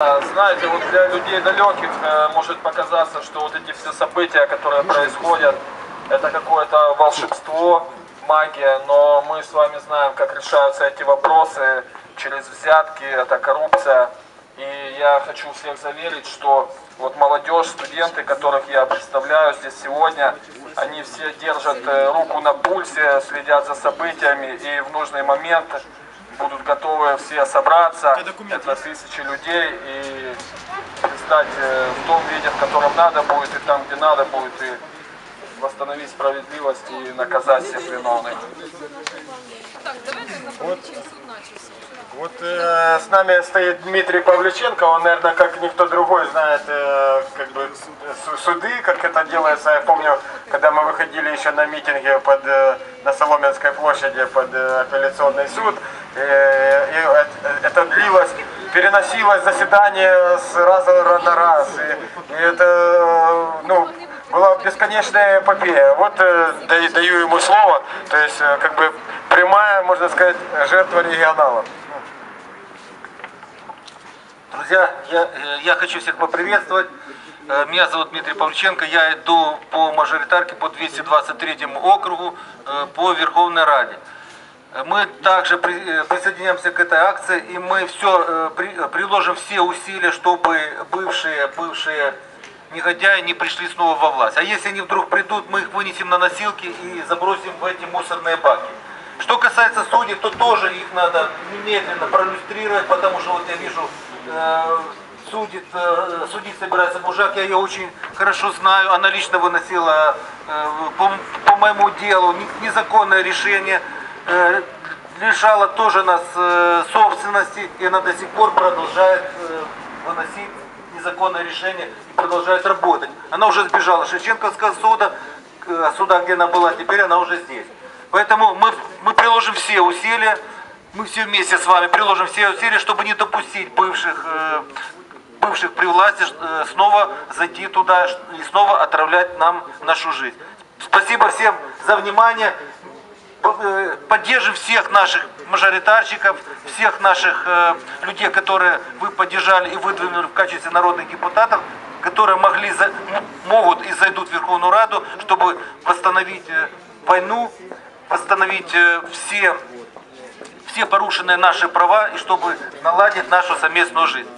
А, Знаете, вот для людей далеких э, может показаться, что вот эти все события, которые происходят, это какое-то волшебство, магия, но мы с вами знаем, как решаются эти вопросы через взятки, это коррупция. И я хочу всех заверить, что вот молодежь, студенты, которых я представляю здесь сегодня, они все держат э, руку на пульсе, следят за событиями и в нужный момент будут готовы все собраться, это тысячи людей, и стать в том виде, в котором надо будет, и там, где надо будет, и восстановить справедливость и наказать всех виновных. Так, начався. Вот э, с нами стоит Дмитрий Павлюченко, он, наверное, как никто другой знает э, как бы су- суды, как это делается. Я помню, когда мы выходили еще на митинге под, э, на Соломенской площади под э, апелляционный суд, и это- длилось, переносилось заседание с раза на раз. И, это, э, ну, была бесконечная эпопея. Вот э, даю, ему слово, то есть э, как бы прямая, можно сказать, жертва регионалов. Друзья, я, э, я хочу всех поприветствовать. Э, Меня зовут Дмитрий Павлюченко. Я иду по мажоритарке по 223 округу э, по Верховной Раде. Э, Мы также э, присоединяемся к этой акции, и мы все приложим все усилия, чтобы бывшие, бывшие негодяи не пришли снова во власть. А если они вдруг придут, мы их вынесем на носилки и забросим в эти мусорные баки. Что касается судей, то тоже их надо немедленно проиллюстрировать, потому что вот я вижу, э, судит, э, судить собирается Бужак, я ее очень хорошо знаю, она лично выносила э, по, по моему делу не- незаконное решение, э, лишала тоже нас э, собственности, и она до сих пор продолжает э, выносить незаконное решение и продолжает работать. Она уже сбежала с Шевченковского суда, э, суда, где она была, теперь она уже здесь. Поэтому мы, мы приложим все усилия, мы все вместе с вами приложим все усилия, чтобы не допустить бывших, э, бывших при власти э, снова зайти туда и снова отравлять нам нашу жизнь. Спасибо всем за внимание. Э, Поддержим всех наших мажоритарщиков, всех наших э, людей, которые вы поддержали и выдвинули в качестве народных депутатов, которые могли, могут и зайдут в Верховную Раду, чтобы восстановить э, войну, восстановить все, все порушенные наши права и чтобы наладить нашу совместную жизнь.